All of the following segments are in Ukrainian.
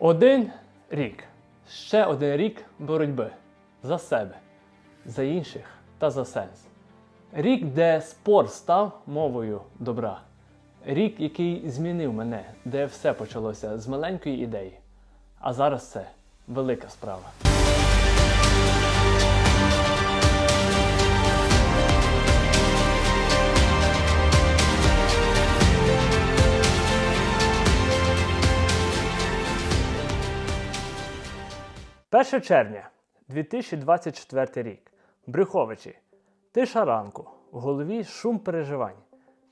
Один рік. Ще один рік боротьби за себе, за інших та за сенс. Рік, де спор став мовою добра. Рік, який змінив мене, де все почалося з маленької ідеї. А зараз це велика справа. Перше червня 2024 рік. Брюховичі. Тиша ранку. В голові шум переживань.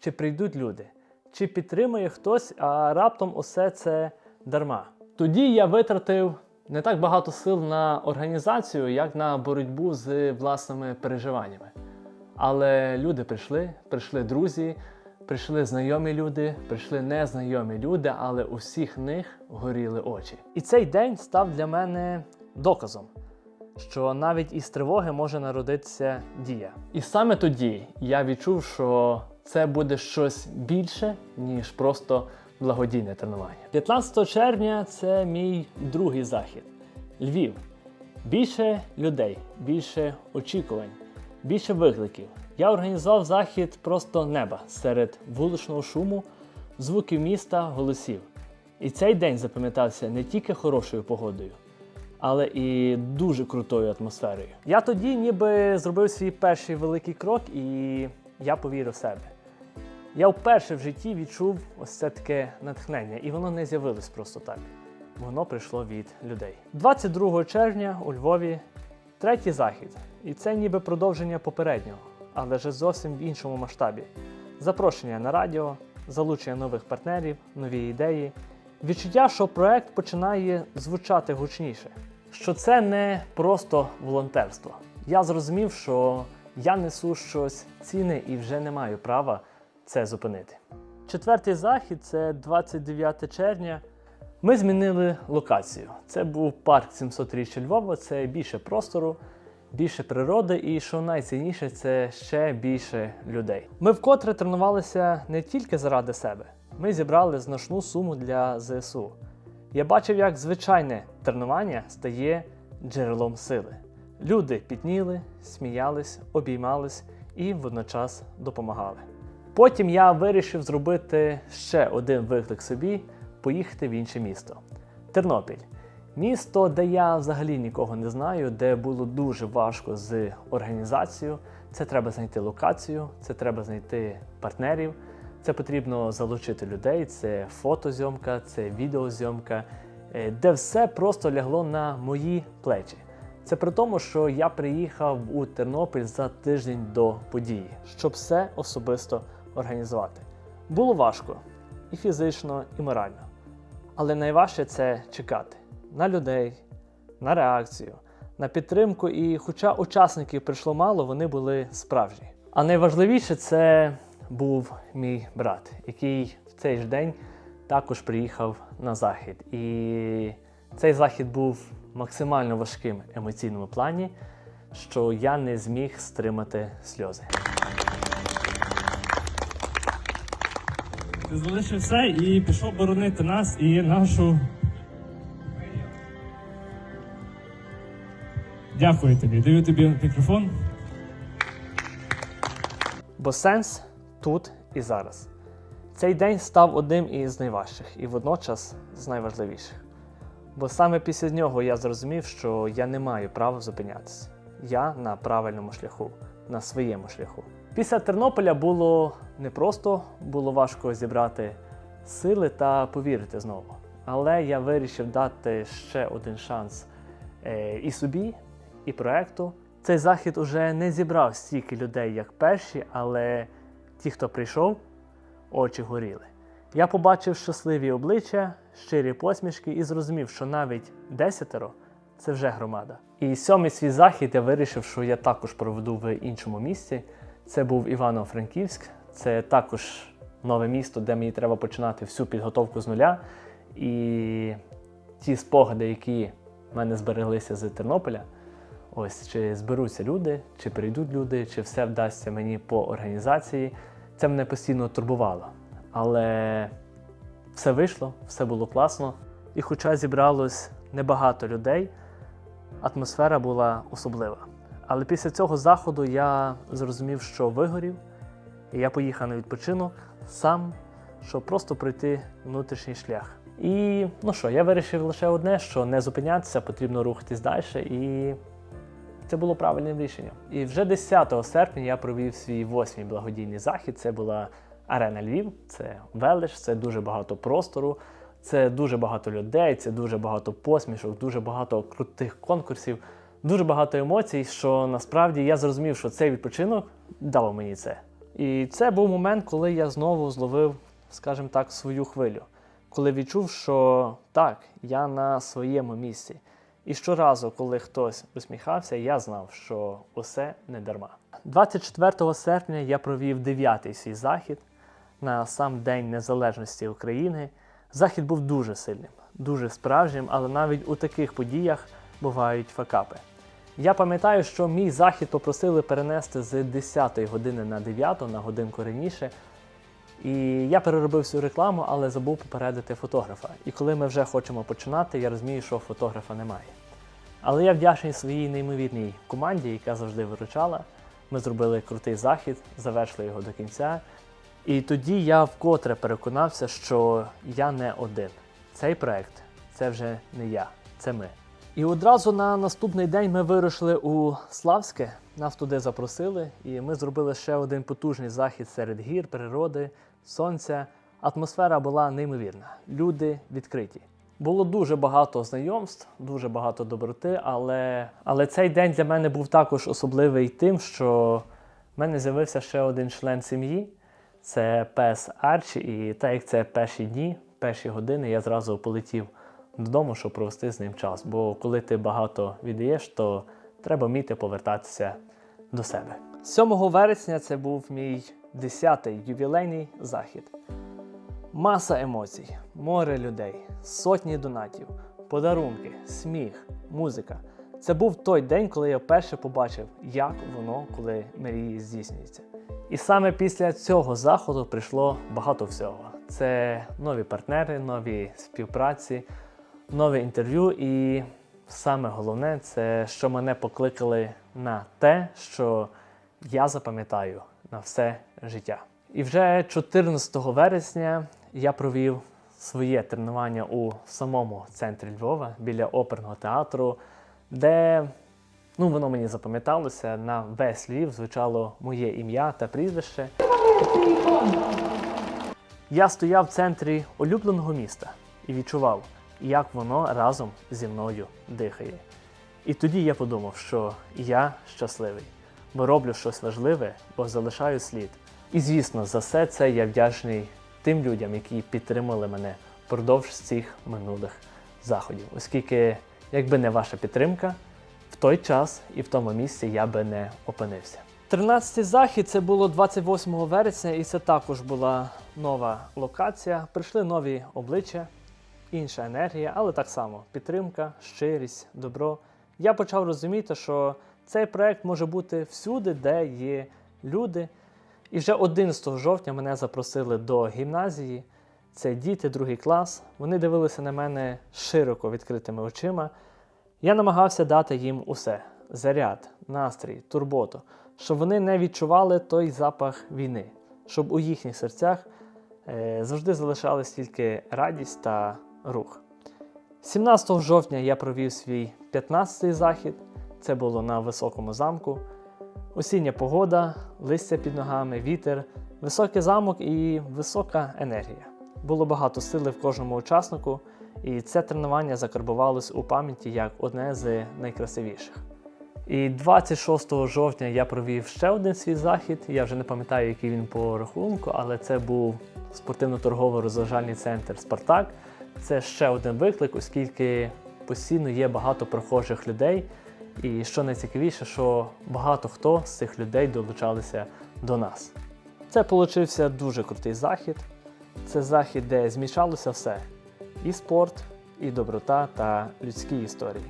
Чи прийдуть люди? Чи підтримує хтось, а раптом усе це дарма? Тоді я витратив не так багато сил на організацію, як на боротьбу з власними переживаннями. Але люди прийшли, прийшли друзі, прийшли знайомі люди, прийшли незнайомі люди, але у всіх них горіли очі. І цей день став для мене доказом, що навіть із тривоги може народитися дія. І саме тоді я відчув, що це буде щось більше, ніж просто благодійне тренування. 15 червня це мій другий захід. Львів. Більше людей, більше очікувань, більше викликів. Я організував захід просто неба серед вуличного шуму, звуків міста, голосів. І цей день запам'ятався не тільки хорошою погодою, але і дуже крутою атмосферою. Я тоді ніби зробив свій перший великий крок, і я повірив в себе. Я вперше в житті відчув ось це таке натхнення, і воно не з'явилось просто так. Воно прийшло від людей. 22 червня у Львові третій захід. І це ніби продовження попереднього, але вже зовсім в іншому масштабі. Запрошення на радіо, залучення нових партнерів, нові ідеї. Відчуття, що проект починає звучати гучніше. Що це не просто волонтерство. Я зрозумів, що я несу щось цінне і вже не маю права це зупинити. Четвертий захід це 29 червня. Ми змінили локацію. Це був парк 700 Львова, це більше простору, більше природи, і що найцінніше, це ще більше людей. Ми вкотре тренувалися не тільки заради себе. Ми зібрали значну суму для ЗСУ. Я бачив, як звичайне тренування стає джерелом сили. Люди пітніли, сміялись, обіймались і водночас допомагали. Потім я вирішив зробити ще один виклик собі поїхати в інше місто. Тернопіль. Місто, де я взагалі нікого не знаю, де було дуже важко з організацією. Це треба знайти локацію, це треба знайти партнерів, це потрібно залучити людей, це фотозйомка, це відеозйомка, е, де все просто лягло на мої плечі. Це при тому, що я приїхав у Тернопіль за тиждень до події, щоб все особисто організувати. Було важко і фізично, і морально. Але найважче це чекати на людей, на реакцію, на підтримку. І хоча учасників прийшло мало, вони були справжні. А найважливіше це був мій брат, який в цей ж день також приїхав на захід. І цей захід був максимально важким в емоційному плані, що я не зміг стримати сльози. Ти залишив все і пішов боронити нас і нашу. Дякую тобі. Даю тобі мікрофон. Бо сенс тут і зараз. Цей день став одним із найважчих і водночас з найважливіших. Бо саме після нього я зрозумів, що я не маю права зупинятися. Я на правильному шляху, на своєму шляху. Після Тернополя було непросто, було важко зібрати сили та повірити знову. Але я вирішив дати ще один шанс е, і собі, і проекту. Цей захід уже не зібрав стільки людей, як перші, але ті, хто прийшов, очі горіли. Я побачив щасливі обличчя, щирі посмішки і зрозумів, що навіть десятеро це вже громада. І сьомий свій захід я вирішив, що я також проведу в іншому місці. Це був Івано-Франківськ, це також нове місто, де мені треба починати всю підготовку з нуля. І ті спогади, які в мене збереглися з Тернополя, ось чи зберуться люди, чи прийдуть люди, чи все вдасться мені по організації. Це мене постійно турбувало. Але все вийшло, все було класно. І хоча зібралось небагато людей, атмосфера була особлива. Але після цього заходу я зрозумів, що вигорів, і я поїхав на відпочинок сам, щоб просто пройти внутрішній шлях. І ну що, я вирішив лише одне, що не зупинятися, потрібно рухатись далі. І це було правильним рішенням. І вже 10 серпня я провів свій восьмий благодійний захід. Це була арена Львів, це велич, це дуже багато простору, це дуже багато людей, це дуже багато посмішок, дуже багато крутих конкурсів, дуже багато емоцій. Що насправді я зрозумів, що цей відпочинок дав мені це. І це був момент, коли я знову зловив, скажімо так, свою хвилю, коли відчув, що так, я на своєму місці. І щоразу, коли хтось усміхався, я знав, що усе не дарма. 24 серпня я провів дев'ятий свій захід на сам День Незалежності України. Захід був дуже сильним, дуже справжнім, але навіть у таких подіях бувають факапи. Я пам'ятаю, що мій захід попросили перенести з 10 години на 9 на годинку раніше. І я переробив всю рекламу, але забув попередити фотографа. І коли ми вже хочемо починати, я розумію, що фотографа немає. Але я вдячний своїй неймовірній команді, яка завжди виручала. Ми зробили крутий захід, завершили його до кінця. І тоді я вкотре переконався, що я не один. Цей проект це вже не я, це ми. І одразу на наступний день ми вирушили у Славське, нас туди запросили, і ми зробили ще один потужний захід серед гір, природи, сонця. Атмосфера була неймовірна. Люди відкриті. Було дуже багато знайомств, дуже багато доброти, але, але цей день для мене був також особливий тим, що в мене з'явився ще один член сім'ї. Це пес Арчі, і так як це перші дні, перші години, я зразу полетів додому, щоб провести з ним час. Бо коли ти багато віддаєш, то треба вміти повертатися до себе. 7 вересня це був мій 10-й ювілейний захід. Маса емоцій, море людей, сотні донатів, подарунки, сміх, музика. Це був той день, коли я вперше побачив, як воно, коли мрії здійснюються. І саме після цього заходу прийшло багато всього. Це нові партнери, нові співпраці, нове інтерв'ю. І саме головне, це що мене покликали на те, що я запам'ятаю на все життя. І вже 14 вересня я провів своє тренування у самому центрі Львова біля оперного театру, де ну, воно мені запам'яталося. На весь Львів звучало моє ім'я та прізвище. Я стояв в центрі улюбленого міста і відчував, як воно разом зі мною дихає. І тоді я подумав, що я щасливий, бо роблю щось важливе, бо залишаю слід. І звісно, за все це я вдячний тим людям, які підтримали мене впродовж цих минулих заходів, оскільки, якби не ваша підтримка, в той час і в тому місці я би не опинився. 13-й захід це було 28 вересня, і це також була нова локація. Прийшли нові обличчя, інша енергія, але так само підтримка, щирість, добро. Я почав розуміти, що цей проект може бути всюди, де є люди. І вже 11 жовтня мене запросили до гімназії. Це діти, другий клас. Вони дивилися на мене широко відкритими очима. Я намагався дати їм усе: заряд, настрій, турботу, щоб вони не відчували той запах війни, щоб у їхніх серцях е, завжди залишалась тільки радість та рух. 17 жовтня я провів свій 15-й захід. Це було на високому замку. Осіння погода, листя під ногами, вітер, високий замок і висока енергія. Було багато сили в кожному учаснику, і це тренування закарбувалось у пам'яті як одне з найкрасивіших. І 26 жовтня я провів ще один свій захід. Я вже не пам'ятаю, який він по рахунку, але це був спортивно-торгово-розважальний центр Спартак. Це ще один виклик, оскільки постійно є багато прохожих людей. І що найцікавіше, що багато хто з цих людей долучалися до нас. Це получився дуже крутий захід. Це захід, де змішалося все: і спорт, і доброта та людські історії.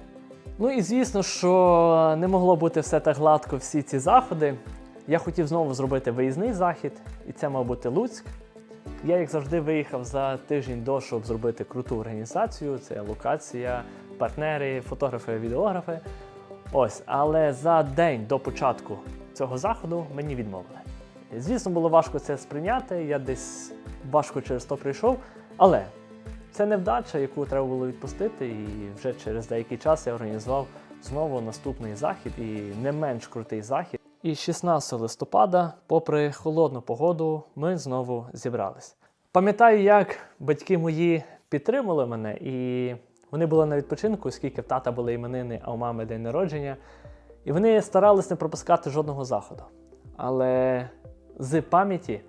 Ну і звісно, що не могло бути все так гладко всі ці заходи. Я хотів знову зробити виїзний захід, і це мав бути Луцьк. Я, як завжди, виїхав за тиждень до, щоб зробити круту організацію. Це локація, партнери, фотографи, відеографи. Ось, але за день до початку цього заходу мені відмовили. Звісно, було важко це сприйняти. Я десь важко через то прийшов. Але це невдача, яку треба було відпустити, і вже через деякий час я організував знову наступний захід і не менш крутий захід. І 16 листопада, попри холодну погоду, ми знову зібрались. Пам'ятаю, як батьки мої підтримали мене, і вони були на відпочинку, оскільки в тата були іменини, а у мами день народження. І вони старались не пропускати жодного заходу. Але з пам'яті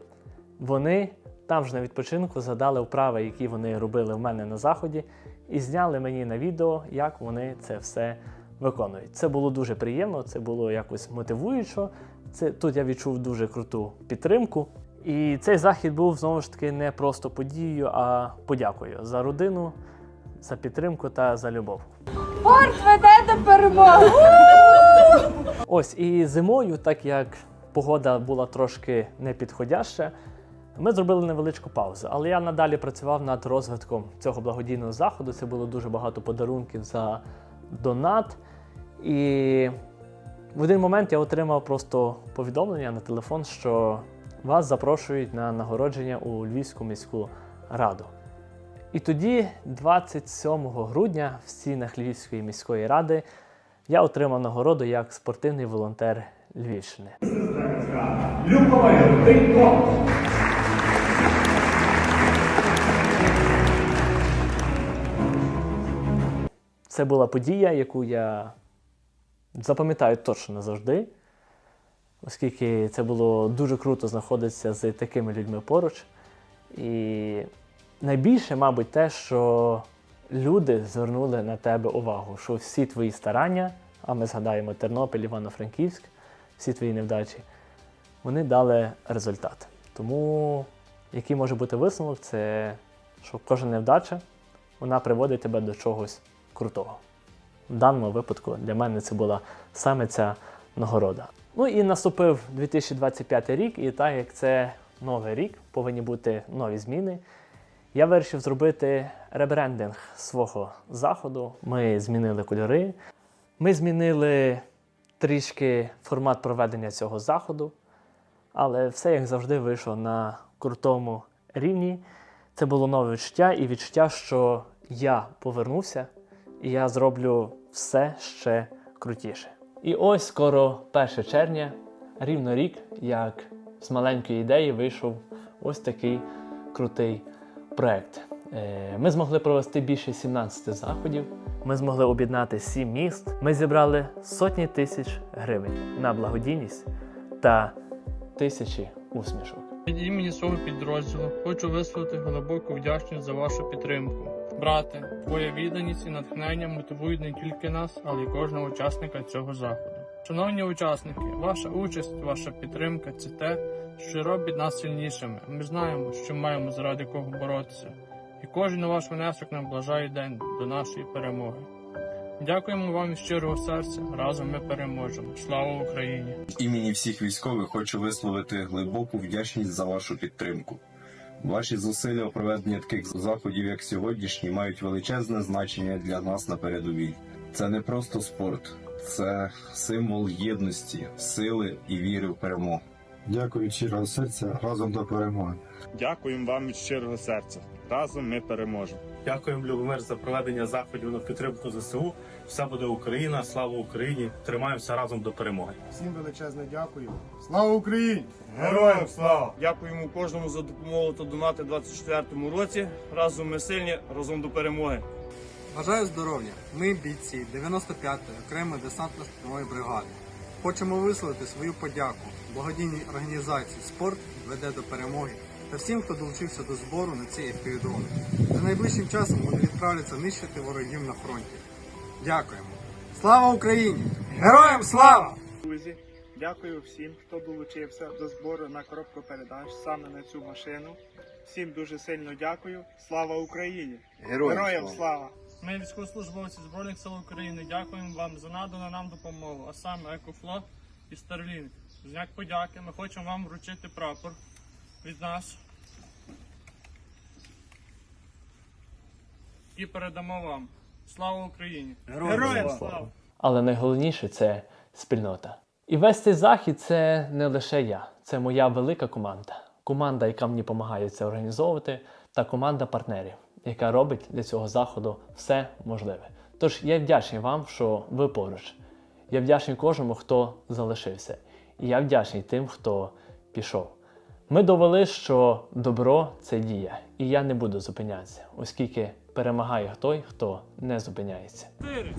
вони там ж на відпочинку згадали вправи, які вони робили в мене на заході, і зняли мені на відео, як вони це все виконують. Це було дуже приємно, це було якось мотивуючо. Це тут я відчув дуже круту підтримку. І цей захід був знову ж таки не просто подією, а подякою за родину, за підтримку та за любов. Спорт веде до перемоги. Ось і зимою, так як погода була трошки непідходяща, ми зробили невеличку паузу. Але я надалі працював над розвитком цього благодійного заходу. Це було дуже багато подарунків за донат. І в один момент я отримав просто повідомлення на телефон, що вас запрошують на нагородження у Львівську міську раду. І тоді, 27 грудня, в стінах Львівської міської ради, я отримав нагороду як спортивний волонтер Львівщини. Це була подія, яку я запам'ятаю точно назавжди, оскільки це було дуже круто знаходитися з такими людьми поруч. І найбільше, мабуть, те, що люди звернули на тебе увагу, що всі твої старання, а ми згадаємо Тернопіль, Івано-Франківськ, всі твої невдачі, вони дали результат. Тому який може бути висновок, це що кожна невдача вона приводить тебе до чогось крутого. В даному випадку для мене це була саме ця нагорода. Ну і наступив 2025 рік, і так як це новий рік, повинні бути нові зміни. Я вирішив зробити ребрендинг свого заходу. Ми змінили кольори, ми змінили трішки формат проведення цього заходу, але все як завжди вийшло на крутому рівні. Це було нове відчуття і відчуття, що я повернувся і я зроблю все ще крутіше. І ось скоро 1 червня, рівно рік, як з маленької ідеї вийшов ось такий крутий проект. Е, Ми змогли провести більше 17 заходів. Ми змогли об'єднати 7 міст. Ми зібрали сотні тисяч гривень на благодійність та тисячі усмішок. Від імені свого підрозділу хочу висловити глибоку вдячність за вашу підтримку. Брате, твоя відданість і натхнення мотивують не тільки нас, але й кожного учасника цього заходу. Шановні учасники, ваша участь, ваша підтримка це те, що робить нас сильнішими. Ми знаємо, що маємо заради кого боротися, і кожен ваш внесок наближає день до нашої перемоги. Дякуємо вам від щирого серця. Разом ми переможемо. Слава Україні! Імені всіх військових хочу висловити глибоку вдячність за вашу підтримку. Ваші зусилля у проведенні таких заходів, як сьогоднішні, мають величезне значення для нас на передовій. Це не просто спорт, це символ єдності, сили і віри в перемогу. Дякую від щирого серця разом до перемоги. Дякуємо вам від щирого серця. Разом ми переможемо. Дякуємо, Любомир, за проведення заходів на підтримку ЗСУ. Все буде Україна, слава Україні! Тримаємося разом до перемоги. Всім величезне дякую. Слава Україні! Героям слава! Дякуємо кожному за допомогу та донати 24-му році. Разом ми сильні, разом до перемоги. Бажаю здоров'я! Ми бійці 95-ї окремої десантно-штурмової бригади. Хочемо висловити свою подяку благодійній організації Спорт веде до перемоги та всім, хто долучився до збору на ці FPV-дрони. За найближчим часом вони відправляться нищити ворогів на фронті. Дякуємо! Слава Україні! Героям слава! Друзі, дякую всім, хто долучився до збору на коробку передач саме на цю машину. Всім дуже сильно дякую. Слава Україні! Героям слава! Ми, військовослужбовці Збройних сил України, дякуємо вам за надану нам допомогу, а саме Екофлот і. В знак подяки ми хочемо вам вручити прапор від нас і передамо вам. Слава Україні! Героям слава! Але найголовніше це спільнота. І весь цей захід це не лише я, це моя велика команда. Команда, яка мені допомагає це організовувати, та команда партнерів, яка робить для цього заходу все можливе. Тож я вдячний вам, що ви поруч. Я вдячний кожному, хто залишився. І я вдячний тим, хто пішов. Ми довели, що добро це дія, і я не буду зупинятися, оскільки перемагає той, хто не зупиняється. Чотири.